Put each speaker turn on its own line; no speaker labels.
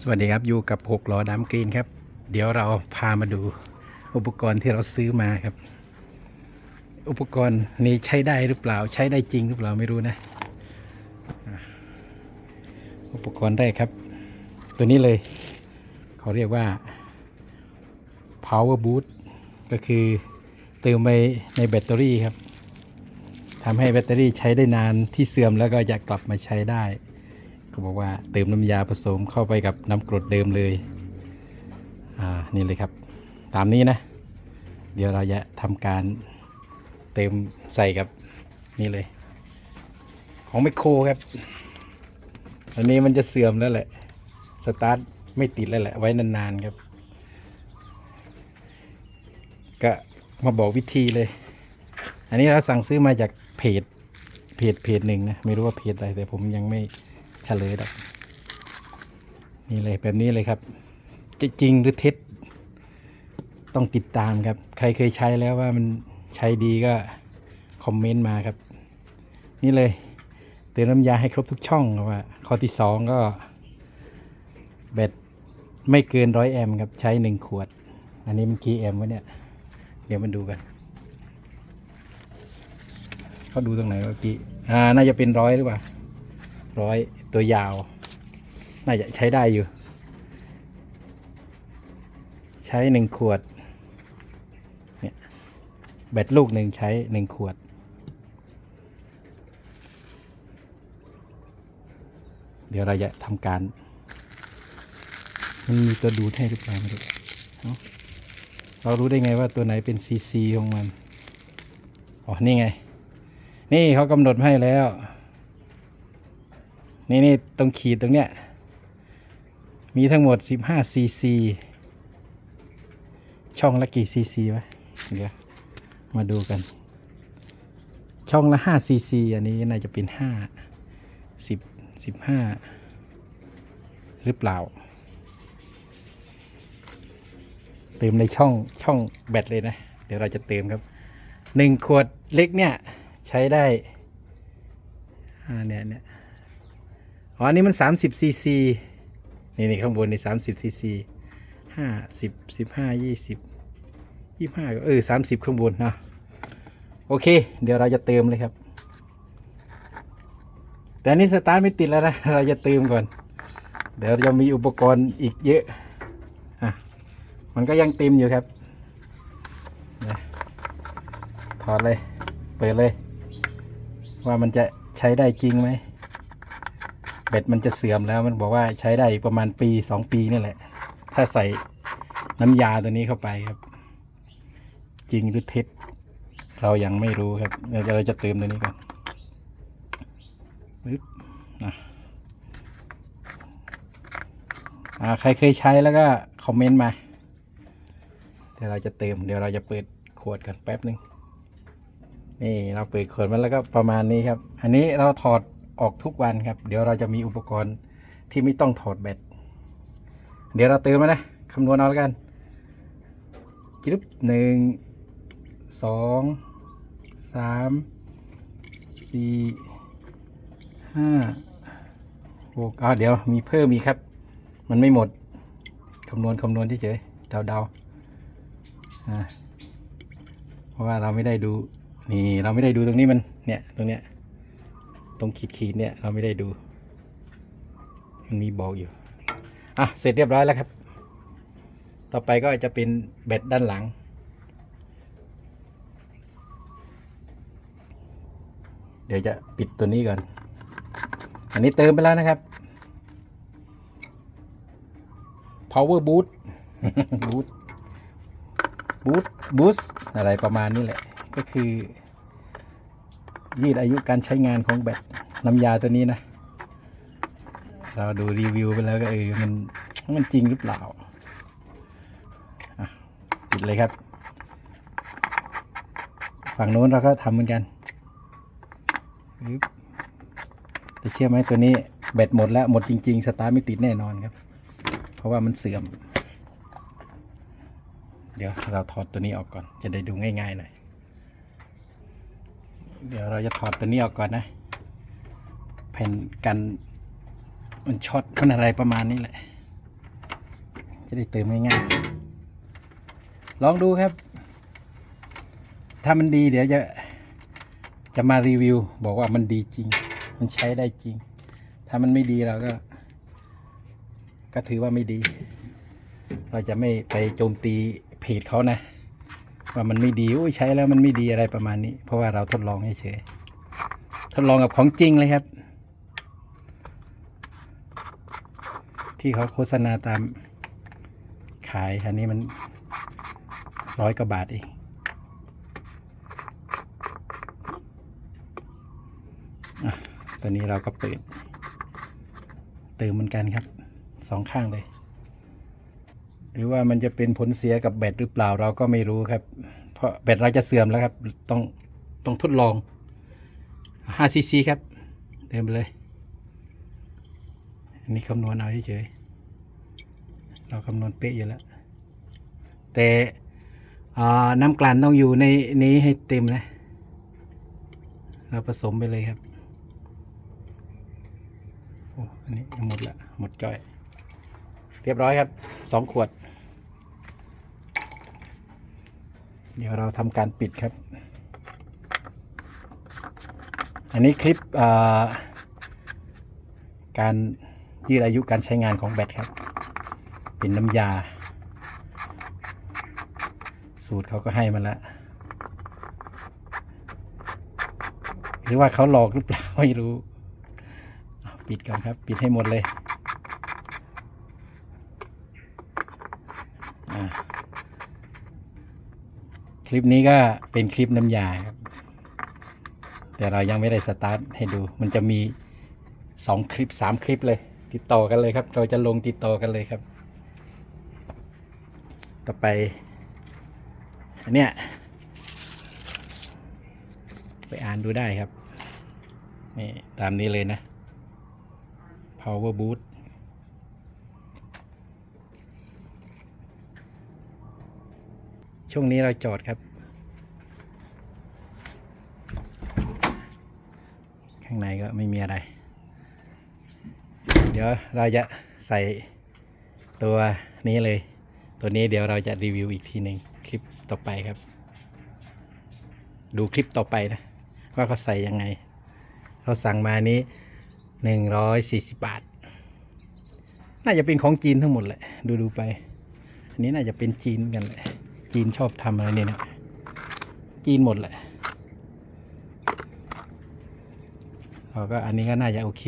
สวัสดีครับอยู่กับหกล้อดำกรีนครับ เดี๋ยวเราพามาดูอุปกรณ์ที่เราซื้อมาครับ อุปกรณ์นี้ใช้ได้หรือเปล่า ใช้ได้จริงหรือเปล่าไม่รู้นะอะอุปกรณ์แรกครับ ตัวนี้เลยเขาเรียกว่า power boost ก็คือเติมไปในแบตเตอรี่ครับทำให้แบตเตอรี่ใช้ได้นานที่เสื่อมแล้วก็จะกลับมาใช้ได้ ก็บอกว่าเติมน้ำยาผสมเข้าไปกับน้ำกรดเดิมเลย อ่า นี่เลยครับ ตามนี้นะ เดี๋ยวเราจะทำการเติมใส่กับนี่เลย ของไมโครครับ อันนี้มันจะเสื่อมแล้วแหละ สตาร์ทไม่ติดแล้วแหละ ไว้นานๆครับ ก็มาบอกวิธีเลย อันนี้เราสั่งซื้อมาจากเพจ เพจเพจหนึ่งนะ ไม่รู้ว่าเพจอะไรแต่ผมยังไม่ เฉลยหรอกนี่เลยแบบนี้เลยครับ จะจริงหรือเท็จต้องติดตามครับ ใครเคยใช้แล้วว่ามันใช้ดีก็คอมเมนต์มาครับ นี่เลยเติมน้ำยาให้ครบทุกช่องครับว่าข้อที่สองก็แบตไม่เกินร้อยแอมป์ครับ ใช้หนึ่งขวด อันนี้มันกี่แอมป์วะเนี่ย เดี๋ยวมาดูกันเขาดูตรงไหนเมื่อกี้อ่าน่าจะเป็นร้อยหรือเปล่า ร้อยตัวยาว น่าจะใช้ได้อยู่ ใช้หนึ่งขวดเนี่ยแบตลูกหนึ่งใช้หนึ่งขวด เดี๋ยวเราจะทำการ มันมีตัวดูดให้หรือเปล่าไม่รู้เรารู้ได้ไงว่าตัวไหนเป็นซีซีของมัน อ๋อ นี่ไง นี่เขากำหนดให้แล้ว นี่นี่ตรงขีดตรงเนี้ย มีทั้งหมด 15ซีซีช่องละกี่ซีซีวะเดี๋ยวมาดูกัน ช่องละ5ซีซีอันนี้น่าจะเป็น 5 10 15 หรือเปล่า เติมในช่องช่องแบตเลยนะ เดี๋ยวเราจะเติมครับหนึ่งขวดเล็กเนี่ย ใช้ได้อ่าเนี่ยเนี่ย อ๋ออันนี้มันสามสิบซีซีนี่นี่ข้างบนนี่สามสิบซีซีห้าสิบสิบห้ายี่สิบยี่ห้าเออสามสิบข้างบนเนาะโอเค เดี๋ยวเราจะเติมเลยครับ แต่อันนี้สตาร์ทไม่ติดแล้วนะ เราจะเติมก่อน เดี๋ยวจะมีอุปกรณ์อีกเยอะอะมันก็ยังเต็มอยู่ครับนะถอดเลย เปิดเลย ว่ามันจะใช้ได้จริงไหม บตมันจะเสื่อมแล้วมันบอกว่าใช้ได้ประมาณปีสองปีนี่แหละ ถ้าใส่น้ำยาตัวนี้เข้าไปครับ จริงหรือเท็จเรายังไม่รู้ครับเดี๋ยวเราจะเติมตัวนี้ก่อนปึ๊บอะอ่าใครเคยใช้แล้วก็คอมเมนต์มา เดี๋ยวเราจะเติม เดี๋ยวเราจะเปิดขวดกันแป๊บนึง นี่เราเปิดขวดมันแล้วก็ประมาณนี้ครับ อันนี้เราถอด ออกทุกวันครับ เดี๋ยวเราจะมีอุปกรณ์ที่ไม่ต้องถอดแบตเดี๋ยวเราเติมมานะคำนวณเอาแล้วกันจิ๊บหนึ่งสองสามสี่ห้าหกอ่าเดี๋ยวมีเพิ่มอีกครับ มันไม่หมดคำนวณคำนวณเฉยๆเดาๆเพราะว่าเราไม่ได้ดูนี่เราไม่ได้ดูตรงนี้มันเนี่ยตรงเนี้ย ตรงขีดขีดเนี่ยเราไม่ได้ดู มันมีบอกอยู่ อะ เสร็จเรียบร้อยแล้วครับ ต่อไปก็จะเป็นแบตด้านหลัง เดี๋ยวจะปิดตัวนี้ก่อน อันนี้เติมไปแล้วนะครับ power boost boost boost boost อะไรประมาณนี้แหละ ก็คือ ยืดอายุการใช้งานของแบตน้ำยาตัวนี้นะ เราดูรีวิวไปแล้วก็เออมันมันจริงหรือเปล่าปิดเลยครับ ฝั่งโน้นเราก็ทำเหมือนกันปึ๊บแต่เชื่อไหมตัวนี้แบตหมดแล้วหมดจริง ๆ สตาร์ทไม่ติดแน่นอนครับ เพราะว่ามันเสื่อม เดี๋ยวเราถอดตัวนี้ออกก่อนจะได้ดูง่ายๆหน่อย เดี๋ยวเราจะถอดตัวนี้ออกก่อนนะ แผ่นกันมันช็อตมันอะไรประมาณนี้แหละ จะได้เติมง่ายๆลองดูครับ ถ้ามันดีเดี๋ยวจะจะมารีวิว บอกว่ามันดีจริง มันใช้ได้จริง ถ้ามันไม่ดีเราก็ ก็ถือว่าไม่ดี เราจะไม่ไปโจมตีเพจเขานะ ว่ามันไม่ดีอุ้ยใช้แล้วมันไม่ดีอะไรประมาณนี้ เพราะว่าเราทดลองเฉยทดลองกับของจริงเลยครับ ที่เขาโฆษณาตามขายอันนี้มันร้อยกว่าบาทเองอตอนนี้เราก็เปิดเติมเหมือนกันครับ สองข้างเลย หรือว่ามันจะเป็นผลเสียกับแบตหรือเปล่าเราก็ไม่รู้ครับ เพราะแบตเราจะเสื่อมแล้วครับ ต้องต้องทดลอง 5 ซีซีครับ เติมเลย อันนี้คำนวณเอาเฉยๆ เราคำนวณเป๊ะอยู่แล้ว แต่น้ำกลั่นต้องอยู่ในนี้ให้เต็มนะ เราผสมไปเลยครับ โอ้ อันนี้หมดละ หมดจ้อย เรียบร้อยครับ สองขวด เดี๋ยวเราทำการปิดครับ อันนี้คลิปการยืดอายุการใช้งานของแบตครับ เป็นน้ำยา สูตรเขาก็ให้มาแล้ว หรือว่าเขาหลอกหรือเปล่าไม่รู้ ปิดก่อนครับ ปิดให้หมดเลยอะ คลิปนี้ก็เป็นคลิปน้ำยาครับ แต่เรายังไม่ได้สตาร์ทให้ดู มันจะมีสองคลิปสามคลิปเลย ติดต่อกันเลยครับ เราจะลงติดต่อกันเลยครับ ต่อไปอันเนี้ยไปอ่านดูได้ครับ นี่ ตามนี้เลยนะ power boot ช่วงนี้เราจอดครับ ข้างในก็ไม่มีอะไร เดี๋ยวเราจะใส่ตัวนี้เลย ตัวนี้เดี๋ยวเราจะรีวิวอีกทีหนึ่งคลิปต่อไปครับ ดูคลิปต่อไปนะ ว่าเขาใส่ยังไง เราสั่งมานี้หนึ่งร้อยสี่สิบบาท น่าจะเป็นของจีนทั้งหมดแหละ ดูดูไป อันนี้น่าจะเป็นจีนกันแหละ จีนชอบทำอะไรเนี่ยจีนหมดแหละเราก็อันนี้ก็น่าจะโอเค